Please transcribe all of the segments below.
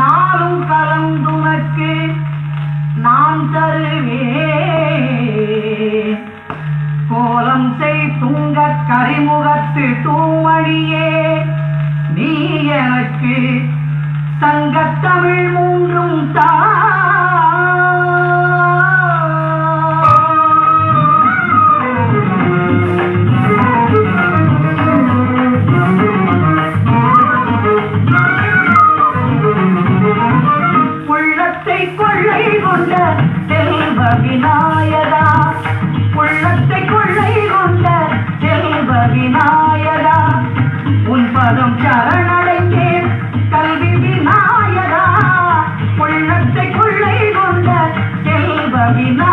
நாளும் கலந்துனக்கு நான் தருவேன். கோலம் செய் துங்க கரிமுகத்து தூமணியே நீ எனக்கு சங்கத்தமிழ் மூன்று கொள்ளை கொண்ட செல்வ விநாயகா உள்ளத்தை கொள்ளை கொண்ட செல்வ விநாயகா உன் பதம் சரணடைந்தேன் கல்வி விநாயகா. உள்ளத்தை கொள்ளை கொண்ட செல்வ விநாயகா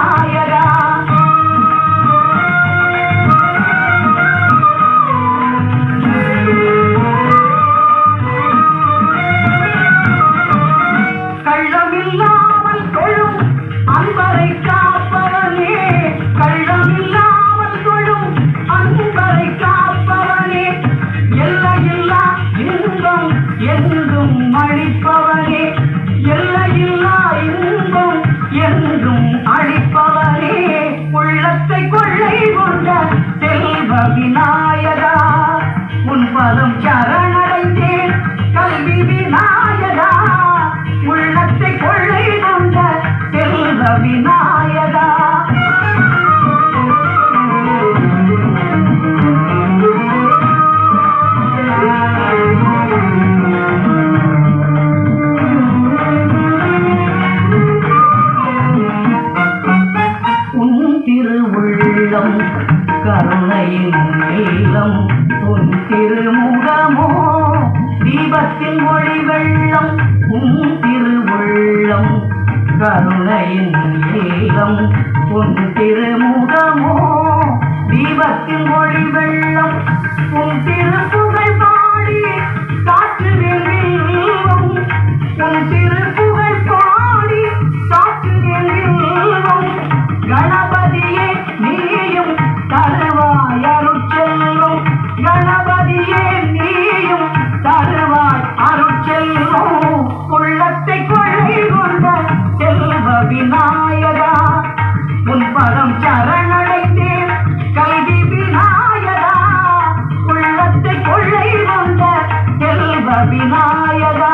அன்பரை காப்பவனே. கள்ளமில்லாமல் தொழும் அன்பரை காப்பவனே. எல்லையில்லா இன்பம் என்றும் அளிப்பவனே. எல்லையில்லா இன்பம் என்றும் அளிப்பவனே. உள்ளத்தை கொள்ளை கொண்ட செல்வ விநாயகா உன் பதம் சரண கருணையின் இல்லம் உன் திருமுகமோ தீபத்தின் மொழி வெள்ளம் உன் திருவுள்ளம். கருணையின் இல்லம் உன் திருமுகமோ தீபத்தின் மொழி வெள்ளம் உன் திருப்புகழ் பாடி விநாயகா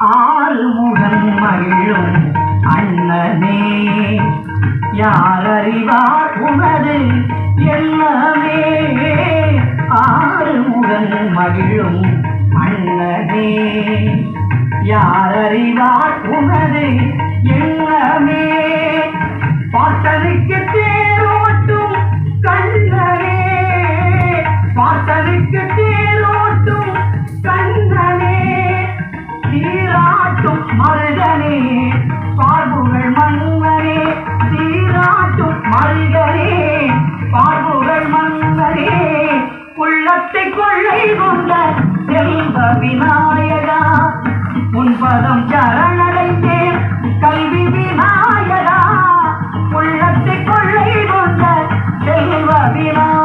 ஆறு உனது எண்ணமே? ஆறு முகன் மகிழும் யார் அறிவார் உனது எண்ணமே. பார்த்தனுக்கு கண்ணனே. பார்த்தனுக்கு தேரோட்டும் கண்ணனே. சீராட்டும் மருகனே பார்வுகள் மன்னனே. சீராட்டும் மருகனே பார்வுகள் மன்னனே. உள்ளத்தை கொள்ளை கொண்ட செல்வ விநாயகா. பதம் சரணடைந்தேன். கல்வி விநாயகா உள்ளத்தை கொள்ளை கொண்ட தெய்வ விநாயகா.